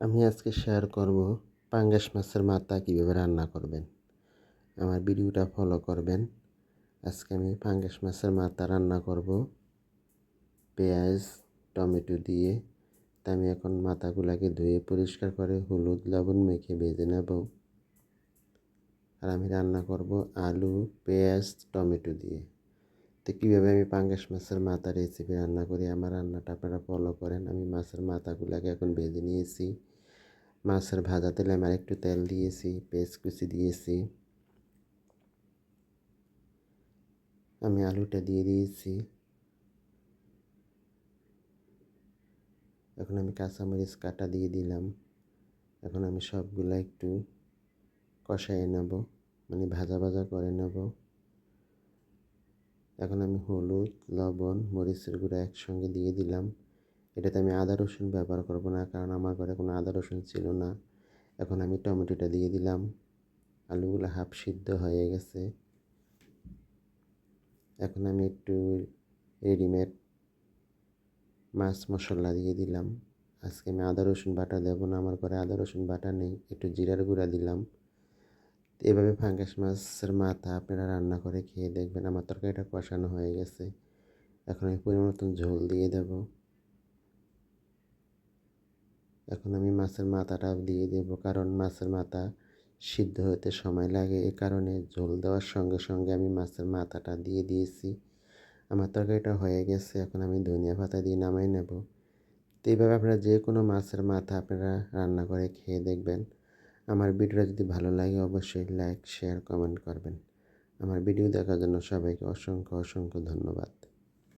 আমি আজকে শেয়ার করব পাঙ্গাস মাছের মাথা কীভাবে রান্না করবেন। আমার ভিডিওটা ফলো করবেন। আজকে আমি পাঙ্গাস মাছের মাথা রান্না করব। পেঁয়াজ, টমেটো দিয়ে। তা আমি এখন মাথাগুলাকে ধুয়ে পরিষ্কার করে হলুদ, লবণ মেখে ভেজে নেব। আর আমি রান্না করব আলু, পেঁয়াজ, টমেটো দিয়ে। তো কীভাবে আমি পাঙ্গাস মাছের মাথা রেসিপি রান্না করি, আমার রান্নাটা আপনারা ফলো করেন। আমি মাছের মাথাগুলোকে এখন ভেজে নিয়েছি। মাছের ভাজা তেলে আমি আরেকটু তেল দিয়েছি পেঁয়াজ কুচি দিয়েছি। আমি আলুটা দিয়ে দিয়েছি। এখন আমি কাঁচামরিচ কাটা দিয়ে দিলাম। এখন আমি সবগুলো একটু কষাই নেব মানে ভাজা ভাজা করে নেব। এখন আমি হলুদ, লবণ, মরিচের গুঁড়া একসঙ্গে দিয়ে দিলাম। এটাতে আমি আদা, রসুন ব্যবহার করব না, কারণ আমার ঘরে কোনো আদা, রসুন ছিল না। এখন আমি টমেটোটা দিয়ে দিলাম। আলুগুলো হাফ সিদ্ধ হয়ে গেছে। এখন আমি একটু রেডিমেড মাছ মশলা দিয়ে দিলাম। আজকে আমি আদা, রসুন বাটা দেবো না, আমার ঘরে আদা, রসুন বাটা নেই। একটু জিরার গুঁড়া দিলাম। এভাবে ফাঙ্গাস মাছের মাথা আপনারা রান্না করে খেয়ে দেখবেন। আমার তরকারিটা কষানো হয়ে গেছে। এখন আমি পরিমাণ মতন ঝোল দিয়ে দেব। এখন আমি মাছের মাথাটা দিয়ে দেব কারণ মাছের মাথা সিদ্ধ হতে সময় লাগে। এ কারণে ঝোল দেওয়ার সঙ্গে সঙ্গে আমি মাছের মাথাটা দিয়ে দিয়েছি। আমার তরকারিটা হয়ে গেছে। এখন আমি ধনিয়া পাতা দিয়ে নামাই নেব। তো এইভাবে আপনারা যে কোনো মাছের মাথা আপনারা রান্না করে খেয়ে দেখবেন। আমার ভিডিওটা যদি ভালো লাগে অবশ্যই লাইক শেয়ার কমেন্ট করবেন। আমার ভিডিও দেখার জন্য সবাইকে অসংখ্য অসংখ্য ধন্যবাদ।